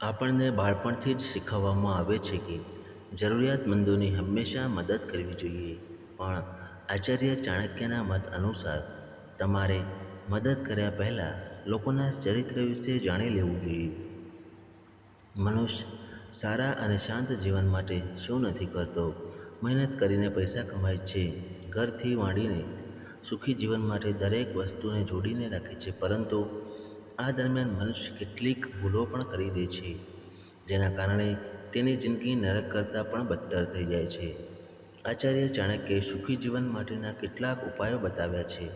આપણને બાળપણથી જ શીખવવામાં આવે છે કે જરૂરિયાતમંદોની હંમેશા મદદ કરવી જોઈએ. પણ આચાર્ય ચાણક્યના મત અનુસાર તમારે મદદ કર્યા પહેલાં લોકોના ચરિત્ર વિશે જાણી લેવું જોઈએ. મનુષ્ય સારા અને શાંત જીવન માટે શું નથી કરતો. મહેનત કરીને પૈસા કમાય છે, ઘરથી માંડીને સુખી જીવન માટે દરેક વસ્તુને જોડીને રાખે છે. પરંતુ આ દરમિયાન મનુષ્ય કેટલીક ભૂલો પણ કરી દે છે, જેના કારણે તેની જિંદગી નરક કરતાં પણ બદતર થઈ જાય છે. આચાર્ય ચાણક્યે સુખી જીવન માટેના કેટલાક ઉપાયો બતાવ્યા છે.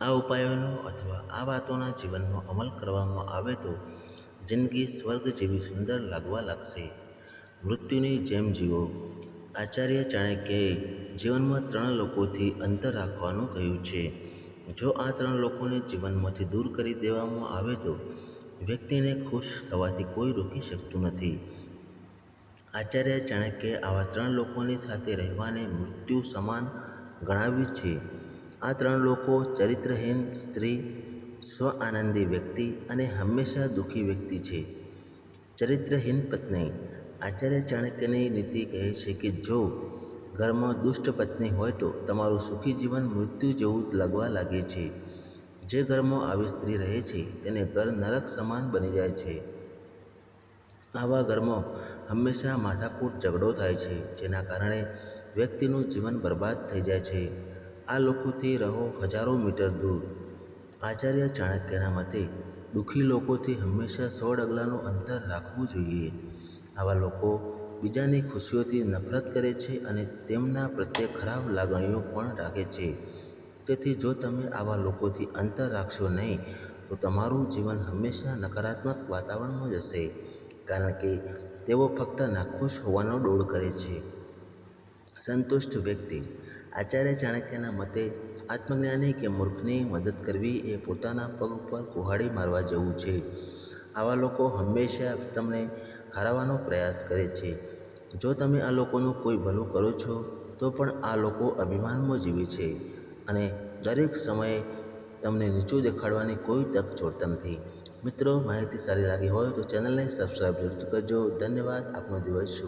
આ ઉપાયોનો અથવા આ વાતોના જીવનનો અમલ કરવામાં આવે તો જિંદગી સ્વર્ગ જેવી સુંદર લાગવા લાગશે. મૃત્યુની જેમ જીવો. આચાર્ય ચાણક્યએ જીવનમાં ત્રણ લોકોથી અંતર રાખવાનું કહ્યું છે. જો આ ત્રણ લોકોને જીવનમાંથી દૂર કરી દેવામાં આવે તો વ્યક્તિને ખુશ થવાથી કોઈ રોકી શકતું નથી. આચાર્ય ચાણક્યે આવા ત્રણ લોકોની સાથે રહેવાને મૃત્યુ સમાન ગણાવ્યું છે. આ ત્રણ લોકો ચરિત્રહીન, સ્ત્રી, સ્વ આનંદી વ્યક્તિ અને હંમેશા દુઃખી વ્યક્તિ છે. ચરિત્રહીન પત્ની આચાર્ય ચાણક્યની નીતિ કહે છે કે જો ઘરમાં દુષ્ટ પત્ની હોય તો તમારું સુખી જીવન મૃત્યુ જેવું લાગવા લાગે છે. જે ઘરમાં આવી સ્ત્રી રહે છે, તેને ઘર નરક સમાન બની જાય છે. આવા ઘરમાં હંમેશા માથાકૂટ ઝઘડો થાય છે, જેના કારણે વ્યક્તિનું જીવન બરબાદ થઈ જાય છે. આ લોકોથી રહો હજારો મીટર દૂર. આચાર્ય ચાણક્યના મતે, દુઃખી લોકોથી હંમેશા સો ડગલાનું અંતર રાખવું જોઈએ. આવા લોકો બીજાની ખુશીઓથી નફરત કરે છે અને તેમના પ્રત્યે ખરાબ લાગણીઓ પણ રાખે છે. તેથી જો તમે આવા લોકોથી અંતર રાખશો નહીં, તો તમારું જીવન હંમેશા નકારાત્મક વાતાવરણમાં જશે, કારણ કે તેઓ ફક્ત નાખુશ હોવાનો ડોળ કરે છે. સંતુષ્ટ વ્યક્તિ. આચાર્ય ચાણક્યના મતે, આત્મજ્ઞાની કે મૂર્ખની મદદ કરવી એ પોતાના પગ ઉપર કુહાડી મારવા જેવું છે. આવા લોકો હંમેશા તમને હરાવવાનો પ્રયાસ કરે છે. જો તમે આ લોકોનું કોઈ ભલું કરો છો, તો પણ આ લોકો અભિમાનમાં જીવે છે અને દરેક સમયે તમને નીચું દેખાડવાની કોઈ તક છોડતા નથી. મિત્રો, માહિતી સારી લાગી હોય તો ચેનલને સબસ્ક્રાઈબ જરૂર કરજો. ધન્યવાદ. આપનો દિવસ